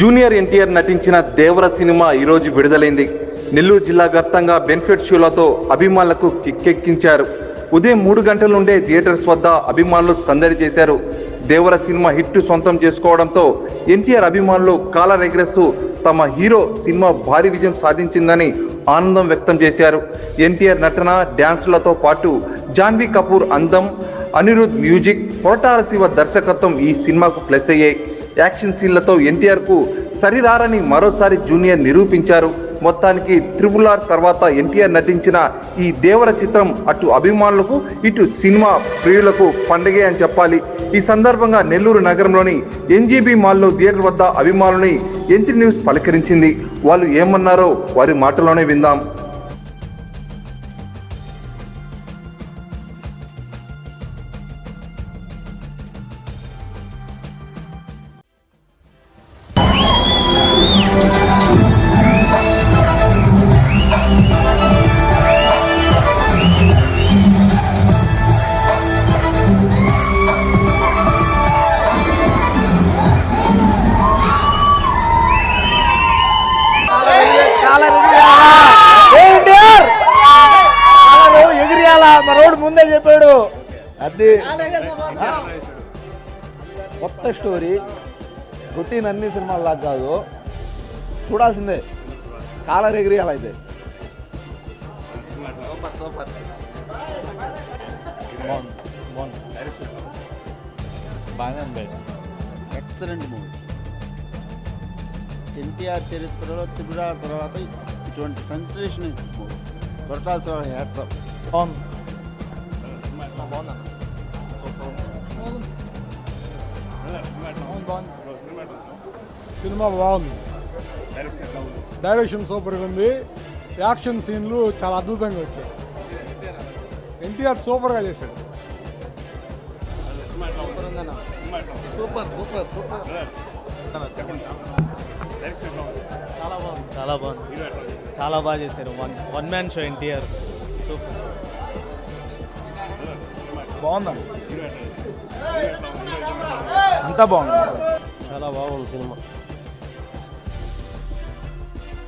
Junior NTR నటించిన దేవర cinema ఈరోజు విడుదలైంది. నెల్లూరు జిల్లా వ్యాప్తంగా బెనిఫిట్ షోలతో అభిమానులకు కిక్కెక్కించారు. ఉదయం మూడు గంటల నుండే థియేటర్స్ వద్ద అభిమానులు సందడి చేశారు. దేవర సినిమా హిట్ సొంతం చేసుకోవడంతో ఎన్టీఆర్ అభిమానులు కాలర్ తమ హీరో సినిమా భారీ విజయం సాధించిందని ఆనందం వ్యక్తం చేశారు. ఎన్టీఆర్ నటన డ్యాన్సులతో పాటు జాన్వీ కపూర్ అందం అనిరుద్ మ్యూజిక్ కొరటాల శివ దర్శకత్వం ఈ సినిమాకు ప్లస్ అయ్యాయి. యాక్షన్ సీన్లతో ఎన్టీఆర్కు సరిరారని మరోసారి జూనియర్ నిరూపించారు. మొత్తానికి త్రిబుల్ ఆర్ తర్వాత ఎన్టీఆర్ నటించిన ఈ దేవర చిత్రం అటు అభిమానులకు ఇటు సినిమా ప్రియులకు పండగే అని చెప్పాలి. ఈ సందర్భంగా నెల్లూరు నగరంలోని ఎన్జీబీ మాల్లో థియేటర్ వద్ద అభిమానులని ఎంత్రి న్యూస్ పలకరించింది. వాళ్ళు ఏమన్నారో వారి మాటలోనే విందాం. ముందే చెప్పాడు. అది. కొత్త స్టోరీ. రొటీన్ అన్ని సినిమాలు లాగా కాదు. చూడాల్సిందే. కాలర్ ఎగిరియాలా అయితే. బాగానే ఉంది. Excellent movie. ఎన్టీఆర్ చరిత్రలో త్రిపుర తర్వాత ఇటువంటి సెన్సేషన్ మూవీ. కొరటాల్సిన హ్యాట్సప్ బాగుంది. సినిమా బాగుంది. డైరెక్షన్ సూపర్గా ఉంది. యాక్షన్ సీన్లు చాలా అద్భుతంగా వచ్చాయి. ఎన్టీఆర్ సూపర్గా చేశాడు. సూపర్ సూపర్ సూపర్ చాలా బాగుంది. చాలా బాగుంది. చాలా బాగా చేశారు. One one man show NTR super బాగుందండి అంతా బాగుంది. చాలా బాగుంది సినిమా.